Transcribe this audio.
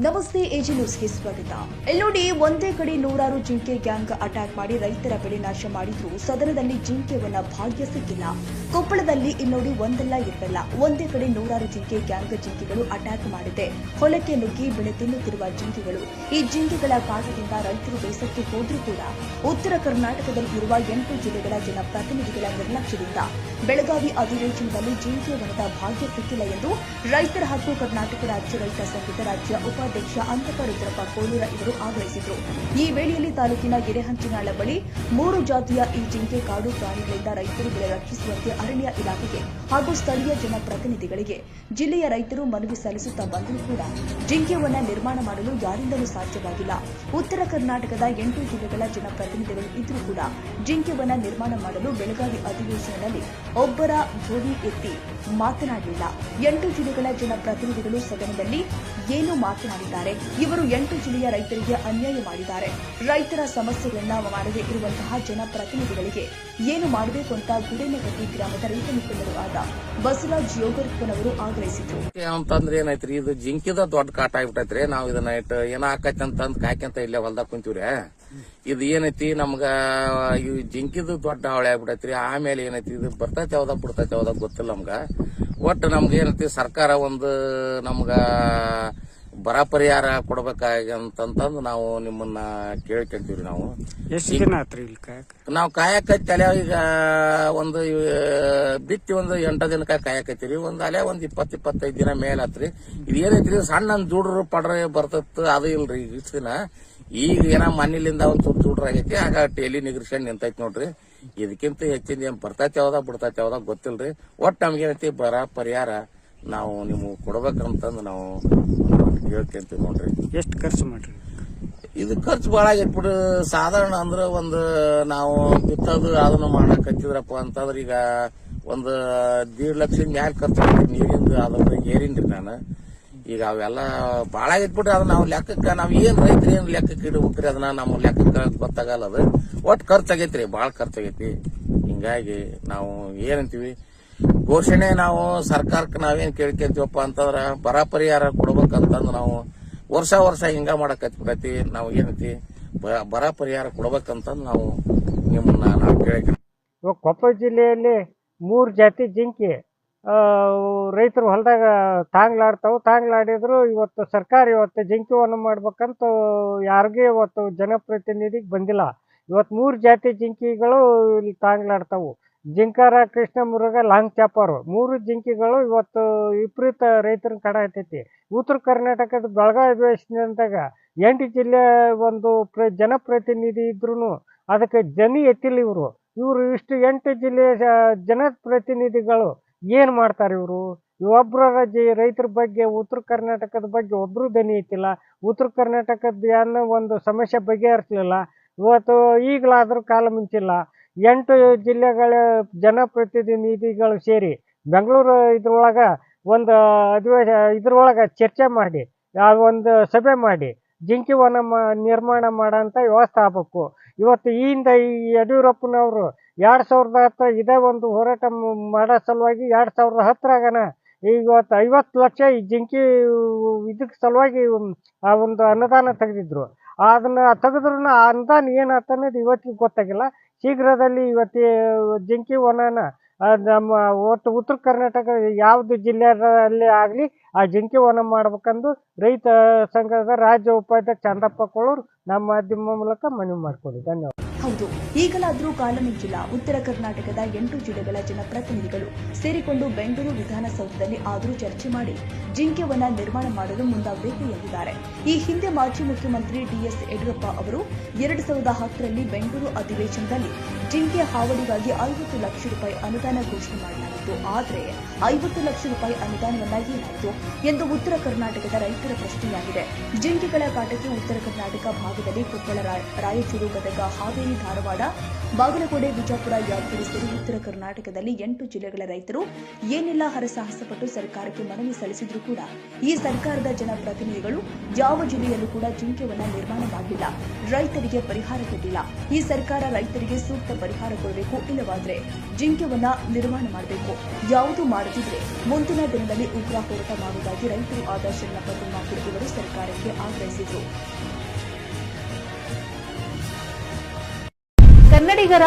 ನಮಸ್ತೆ, ಎಜಿ ನ್ಯೂಸ್ಗೆ ಸ್ವಾಗತ. ಎಲ್ಲೋಡಿ ಒಂದೇ ಕಡೆ ನೂರಾರು ಜಿಂಕೆ ಗ್ಯಾಂಗ್ ಅಟ್ಯಾಕ್ ಮಾಡಿ ರೈತರ ಬೆಳೆ ನಾಶ ಮಾಡಿದ್ರು. ಸದನದಲ್ಲಿ ಜಿಂಕೆವನ್ನ ಭಾಗ್ಯ ಸಿಕ್ಕಿಲ್ಲ ಕೊಪ್ಪಳದಲ್ಲಿ ಇನ್ನೋಡಿ ಒಂದಲ್ಲ ಇರಲಿಲ್ಲ ಒಂದೇ ಕಡೆ ನೂರಾರು ಜಿಂಕೆ ಗ್ಯಾಂಗ್ ಜಿಂಕೆಗಳು ಅಟ್ಯಾಕ್ ಮಾಡಿದೆ. ಹೊಲಕ್ಕೆ ನುಗ್ಗಿ ಬೆಳೆ ತಿನ್ನುತ್ತಿರುವ ಜಿಂಕೆಗಳು. ಈ ಜಿಂಕೆಗಳ ಕಾಟದಿಂದ ರೈತರು ಬೇಸತ್ತು ಹೋದ್ರೂ ಕೂಡ ಉತ್ತರ ಕರ್ನಾಟಕದಲ್ಲಿ ಇರುವ ಎಂಟು ಜಿಲ್ಲೆಗಳ ಜನಪ್ರತಿನಿಧಿಗಳ ನಿರ್ಲಕ್ಷ್ಯದಿಂದ ಬೆಳಗಾವಿ ಅಧಿವೇಶನದಲ್ಲಿ ಜಿಂಕೆ ವನದ ಭಾಗ್ಯ ಸಿಕ್ಕಿಲ್ಲ ಎಂದು ರೈತರ ಹಕ್ಕು ಕರ್ನಾಟಕ ರಾಜ್ಯ ರೈತ ಸಂಘದ ರಾಜ್ಯ ಉಪಾಧ್ಯಕ್ಷ ಅಂತಕ ರುದ್ರಪ್ಪ ಕೋಲೂರ ಇವರು ಆಗ್ರಹಿಸಿದರು. ಈ ವೇಳೆಯಲ್ಲಿ ತಾಲೂಕಿನ ಗಿರೆಹಂಚಿನಾಳ ಬಳಿ ಮೂರು ಜಾತಿಯ ಈ ಜಿಂಕೆ ಕಾಡು ಪ್ರಾಣಿಗಳಿಂದ ರೈತರು ಬೆಳೆ ರಕ್ಷಿಸುವಂತೆ ಅರಣ್ಯ ಇಲಾಖೆಗೆ ಹಾಗೂ ಸ್ಥಳೀಯ ಜನಪ್ರತಿನಿಧಿಗಳಿಗೆ ಜಿಲ್ಲೆಯ ರೈತರು ಮನವಿ ಸಲ್ಲಿಸುತ್ತಾ ಬಂದರೂ ಕೂಡ ಜಿಂಕೆವನ್ನ ನಿರ್ಮಾಣ ಮಾಡಲು ಯಾರಿಂದಲೂ ಸಾಧ್ಯವಾಗಿಲ್ಲ. ಉತ್ತರ ಕರ್ನಾಟಕದ ಎಂಟು ಜಿಲ್ಲೆಗಳ ಜನಪ್ರತಿನಿಧಿಗಳು ಇದ್ದರೂ ಕೂಡ ಜಿಂಕೆವನ್ನ ನಿರ್ಮಾಣ ಮಾಡಲು ಬೆಳಗಾವಿ ಅಧಿವೇಶನದಲ್ಲಿ ಒಬ್ಬರ ಧ್ವನಿ ಎತ್ತಿ ಮಾತನಾಡಲಿಲ್ಲ ಎಂಟು ಜಿಲ್ಲೆಗಳ ಜನಪ್ರತಿನಿಧಿಗಳು ಸದನದಲ್ಲಿ ಏನು ಮಾತನಾಡಿದ್ದಾರೆ? ಇವರು ಎಂಟು ಜಿಲ್ಲೆಯ ರೈತರಿಗೆ ಅನ್ಯಾಯ ಮಾಡಿದ್ದಾರೆ. ರೈತರ ಸಮಸ್ಯೆಗಳನ್ನ ಮಾಡದೇ ಇರುವಂತಹ ಜನಪ್ರತಿನಿಧಿಗಳಿಗೆ ಏನು ಮಾಡಬೇಕು ಅಂತ ಗುಡೇನಗಟ್ಟಿ ಗ್ರಾಮದ ರೈತ ಮುಖಂಡರು ಆದ ಬಸವರಾಜ್ ಯೋಗರ್ಪನವರು ಆಗ್ರಹಿಸಿದರು. ಅಂತಂದ್ರೆ ಏನೈತ್ರಿ ಇದು ಜಿಂಕಿದ ದೊಡ್ಡ ಕಾಟ ಆಗ್ಬಿಟ್ಟೈತ್ರಿ ನಾವು ಇದನ್ನ ಇಟ್ಟು ಏನ ಆಕೈತಿ ಅಂತಂದ್ ಕಾಯ್ಕಂತ ಇಲ್ಲೇ ಹೊಲ್ದಾಗ ಕುಂತೀವ್ರಿ. ಇದು ಏನೈತಿ ನಮ್ಗ ಇವ್ ಜಿಂಕಿದು ದೊಡ್ಡ ಹಾವಳಿ ಆಗ್ಬಿಟ್ಟೈತ್ರಿ ಆಮೇಲೆ ಏನೈತಿ ಇದು ಬರ್ತೈತೆ ಯಾವ್ದಾಗ ಬಿಡ್ತೈತೆ ಯಾವ್ದಾಗ ಗೊತ್ತಿಲ್ಲ ನಮ್ಗ. ಒಟ್ಟು ನಮ್ಗೆ ಏನೈತಿ ಸರ್ಕಾರ ಒಂದು ನಮ್ಗ ಬರ ಪರಿಹಾರ ಕೊಡ್ಬೇಕಾಗಂತಂದು ನಾವು ನಿಮ್ಮನ್ನ ಕೇಳ್ಕೊಂತೀವ್ರಿ ನಾವು. ಎಷ್ಟು ದಿನ ಆತ್ರಿ ಇಲ್ಲಿ ಕಾಯಕ ನಾವು ಕಾಯಕೈತಿ ಅಲೆ ಈಗ ಒಂದು ಬಿತ್ತಿ ಒಂದು ಎಂಟ ದಿನಕ ಕಾಯಕೈತಿರಿ. ಒಂದ್ ಅಲೆ ಒಂದ್ ಇಪ್ಪತ್ ಇಪ್ಪತ್ತೈದು ದಿನ ಮೇಲಾತ್ರಿ ಇದು ಏನೈತ್ರಿ ಸಣ್ಣ ದುಡ್ರು ಪಡ್ರೆ ಬರ್ತತ್ ಅದು ಇಲ್ರಿ ಇಷ್ಟ ದಿನ. ಈಗ ಏನ ಮಣ್ಣಿಲಿಂದ ಒಂದು ಜೂಡ್ರ ಆಗೈತಿ ಆಗ ಟೇಲಿ ನಿಂತೈತೆ ನಿಂತೈತಿ ನೋಡ್ರಿ. ಇದಕ್ಕಿಂತ ಹೆಚ್ಚಿನ ಏನ್ ಬರ್ತೈತಿ ಯಾವ್ದ ಬಿಡ್ತೈತಿ ಯಾವ್ದ ಗೊತ್ತಿಲ್ರಿ. ಒಟ್ ನಮ್ಗೇನೈತಿ ಬರ ಪರಿಹಾರ ನಾವು ನಿಮ್ಗೆ ಕೊಡ್ಬೇಕಂತಂದು ನಾವು ಕೇಳ್ಕೊಂತೀವಿ ನೋಡ್ರಿ. ಎಷ್ಟು ಖರ್ಚು ಮಾಡ್ರಿ? ಇದು ಖರ್ಚು ಭಾಳ ಬಿಡು. ಸಾಧಾರಣ ಅಂದ್ರ ಒಂದು ನಾವು ಬಿತ್ತದು ಅದನ್ನು ಮಾಡಕ್ ಹಚ್ಚಿದ್ರಪ್ಪ ಅಂತಂದ್ರೆ ಈಗ ಒಂದು ದೀಡ್ ಲಕ್ಷ ಮ್ಯಾಲ ಖರ್ಚು ಮಾಡ್ತೀನಿ ನೀರಿಂದು ಅದ್ರ ಏರಿನ್ರಿ ನಾನು. ಈಗ ಅವೆಲ್ಲ ಭಾಳ ಆಗೈತಿ ಬಿಡ್ರಿ ಅದನ್ನ ನಾವು ಲೆಕ್ಕಕ್ಕ ನಾವ್ ಏನ್ ರೈತರು ಏನ್ ಲೆಕ್ಕಕ್ಕೆ ಇಡ್ಬೇಕ್ರಿ ಅದನ್ನ ನಮ್ಮ ಲೆಕ್ಕಕ್ಕ ಗೊತ್ತಾಗಲ್ಲ ಅದು ಒಟ್ಟು ಖರ್ಚು ಆಗೈತ್ರಿ ಭಾಳ ಖರ್ಚು ಆಗೈತಿ ಹಿಂಗಾಗಿ ನಾವು ಏನಂತೀವಿ ಘೋಷಣೆ ನಾವು ಸರ್ಕಾರಕ್ಕೆ ನಾವೇನ್ ಕೇಳ್ಕೊಂತೀವಪ್ಪ ಅಂತಂದ್ರ ಬರ ಪರಿಹಾರ ಕೊಡ್ಬೇಕಂತಂದು ನಾವು ವರ್ಷ ವರ್ಷ ಹಿಂಗ ಮಾಡಕ್ ಹತ್ಬಿಟ್ಟೈತಿ ನಾವು ಏನೈತಿ ಬರ ಪರಿಹಾರ ಕೊಡ್ಬೇಕಂತಂದು ನಾವು ನಿಮ್ಮನ್ನ ನಾವು ಕೇಳಕ್ಕೆ ಇವಾಗ ಕೊಪ್ಪಳ ಜಿಲ್ಲೆಯಲ್ಲಿ ಮೂರು ಜಾತಿ ಜಿಂಕಿ. ರೈತರು ಹೊಲದಾಗ ತಾಂಗ್ಲಾಡ್ತಾವೆ. ತಾಂಗ್ಲಾಡಿದ್ರು ಇವತ್ತು ಸರ್ಕಾರ ಇವತ್ತು ಜಿಂಕಿವನ್ನು ಮಾಡ್ಬೇಕಂತ ಯಾರಿಗೂ ಇವತ್ತು ಜನಪ್ರತಿನಿಧಿಗೆ ಬಂದಿಲ್ಲ. ಇವತ್ತು ಮೂರು ಜಾತಿ ಜಿಂಕಿಗಳು ಇಲ್ಲಿ ತಾಂಗ್ಲಾಡ್ತಾವು. ಜಿಂಕಾರ ಕೃಷ್ಣ ಮುರುಗ ಲಾಂಗ್ ಚಾಪರು ಮೂರು ಜಿಂಕಿಗಳು ಇವತ್ತು ವಿಪರೀತ ರೈತರ ಕಡೆ ಹತ್ತೈತಿ ಉತ್ತರ ಕರ್ನಾಟಕದ ಬೆಳಗಾವಿ ಅಧಿವೇಶನದಾಗ ಎಂಟು ಜಿಲ್ಲೆ ಒಂದು ಪ್ರ, ಜನಪ್ರತಿನಿಧಿ ಇದ್ರೂ ಅದಕ್ಕೆ ಜನಿ ಎತ್ತಿಲ್ಲ ಇವರು. ಇವರು ಇಷ್ಟು ಎಂಟು ಜಿಲ್ಲೆಯ ಜನಪ್ರತಿನಿಧಿಗಳು ಏನು ಮಾಡ್ತಾರೆ ಇವರು? ರಾಜ್ಯ ರೈತರ ಬಗ್ಗೆ, ಉತ್ತರ ಕರ್ನಾಟಕದ ಬಗ್ಗೆ ಒಬ್ಬರು ದನಿ ಎತ್ತಿಲ್ಲ ಉತ್ತರ ಕರ್ನಾಟಕದ ಏನೋ ಒಂದು ಸಮಸ್ಯೆ ಬಗೆಹರಿಸಲಿಲ್ಲ. ಇವತ್ತು ಈಗಲಾದರೂ ಕಾಲ ಮುಂಚಿಲ್ಲ. ಎಂಟು ಜಿಲ್ಲೆಗಳ ಜನಪ್ರತಿನಿಧಿಗಳು ಸೇರಿ ಬೆಂಗಳೂರು ಇದ್ರೊಳಗೆ ಒಂದು ಅಧಿವೇಶ, ಇದ್ರೊಳಗೆ ಚರ್ಚೆ ಮಾಡಿ ಒಂದು ಸಭೆ ಮಾಡಿ ಜಿಂಕಿವನ ನಿರ್ಮಾಣ ಮಾಡೋಂಥ ವ್ಯವಸ್ಥೆ ಆಗ್ಬೇಕು. ಇವತ್ತು ಈ ಹಿಂದೆ ಈ ಯಡಿಯೂರಪ್ಪನವರು ಎರಡು ಸಾವಿರದ ಹತ್ತು ಇದೇ ಒಂದು ಹೋರಾಟ ಮಾಡೋ ಸಲುವಾಗಿ ಎರಡು ಸಾವಿರದ ಹತ್ತರಾಗನ ಇವತ್ತು ಐವತ್ತು ಲಕ್ಷ ಈ ಜಿಂಕಿ ಇದಕ್ಕೆ ಸಲುವಾಗಿ ಆ ಒಂದು ಅನುದಾನ ತೆಗೆದಿದ್ರು. ಅದನ್ನ ತೆಗೆದ್ರು ಆ ಅನುದಾನ ಏನಾಯ್ತು ಅನ್ನೋದು ಇವತ್ತಿಗೆ ಗೊತ್ತಾಗಿಲ್ಲ. ಶೀಘ್ರದಲ್ಲಿ ಇವತ್ತು ಜಿಂಕಿ ವನನ ನಮ್ಮ ಒಟ್ಟು ಉತ್ತರ ಕರ್ನಾಟಕ ಯಾವುದು ಜಿಲ್ಲೆಯಲ್ಲಿ ಆಗಲಿ ಆ ಜಿಂಕೆ ವನ ಮಾಡ್ಬೇಕಂದು ರೈತ ಸಂಘದ ರಾಜ್ಯ ಉಪಾಧ್ಯಕ್ಷ ಚಂದಪ್ಪ ಕೋಳೂರು ನಮ್ಮ ಮಾಧ್ಯಮ ಮೂಲಕ ಮನವಿ ಮಾಡ್ಕೊಳ್ಳಿ ಧನ್ಯವಾದ. ಹೌದು, ಈಗಲಾದರೂ ಕಾಲ ಮಿಂಚಿಲ್ಲ ಉತ್ತರ ಕರ್ನಾಟಕದ ಎಂಟು ಜಿಲ್ಲೆಗಳ ಜನಪ್ರತಿನಿಧಿಗಳು ಸೇರಿಕೊಂಡು ಬೆಂಗಳೂರು ವಿಧಾನಸೌಧದಲ್ಲಿ ಆದರೂ ಚರ್ಚೆ ಮಾಡಿ ಜಿಂಕೆವನ ನಿರ್ಮಾಣ ಮಾಡಲು ಮುಂದಾಗಬೇಕು ಎಂದಿದ್ದಾರೆ. ಈ ಹಿಂದೆ ಮಾಜಿ ಮುಖ್ಯಮಂತ್ರಿ ಡಿಎಸ್ ಯಡಿಯೂರಪ್ಪ ಅವರು ಎರಡು ಸಾವಿರದ ಹತ್ತರಲ್ಲಿ ಬೆಂಗಳೂರು ಅಧಿವೇಶನದಲ್ಲಿ ಜಿಂಕೆ ಹಾವಳಿಗಾಗಿ ಐವತ್ತು ಲಕ್ಷ ರೂಪಾಯಿ ಅನುದಾನ ಘೋಷಣೆ ಮಾಡಲಾಗಿತ್ತು. ಆದರೆ ಐವತ್ತು ಲಕ್ಷ ರೂಪಾಯಿ ಅನುದಾನವನ್ನ ಏನಾಯಿತು? ಎಂದು ಉತ್ತರ ಕರ್ನಾಟಕದ ರೈತರ ಪ್ರಶ್ನೆಯಾಗಿದೆ. ಜಿಂಕೆಗಳ ಕಾಟಕ್ಕೆ ಉತ್ತರ ಕರ್ನಾಟಕ ಭಾಗದಲ್ಲಿ ಕೊಪ್ಪಳ ರಾಯ- ರಾಯಚೂರು ಗದಗ ಹಾವೇರಿ ಧಾರವಾಡ ಬಾಗಲಕೋಡೆ ಬಿಜಾಪುರ, ಯಾದಗಿರಿ ಸೇರಿ ಉತ್ತರ ಕರ್ನಾಟಕದಲ್ಲಿ ಎಂಟು ಜಿಲ್ಲೆಗಳ ರೈತರು ಏನೆಲ್ಲ ಹರಸಾಹಸಪಟ್ಟು ಸರ್ಕಾರಕ್ಕೆ ಮನವಿ ಸಲ್ಲಿಸಿದ್ರು ಕೂಡ ಈ ಸರ್ಕಾರದ ಜನಪ್ರತಿನಿಧಿಗಳು ಯಾವ ಜಿಲ್ಲೆಯಲ್ಲೂ ಕೂಡ ಜಿಂಕೆವನ್ನ ನಿರ್ಮಾಣ ಮಾಡಲಿಲ್ಲ. ರೈತರಿಗೆ ಪರಿಹಾರ ಕೊಟ್ಟಿಲ್ಲ. ಈ ಸರ್ಕಾರ ರೈತರಿಗೆ ಸೂಕ್ತ ಪರಿಹಾರ ಕೊಡಬೇಕು ಇಲ್ಲವಾದ್ರೆ ಜಿಂಕೆವನ್ನ ನಿರ್ಮಾಣ ಮಾಡಬೇಕು. ಯಾವುದು ಮಾಡದಿದ್ರೆ ಮುಂದಿನ ದಿನದಲ್ಲಿ ಉಗ್ರ ಹೋರಾಟ ಮಾಡುವುದಾಗಿ ರೈತರು ಆದ ತಿಮ್ಮಾಪುರ ಇವರು ಸರ್ಕಾರಕ್ಕೆ ಆಗ್ರಹಿಸಿದರು. ಕನ್ನಡಿಗರ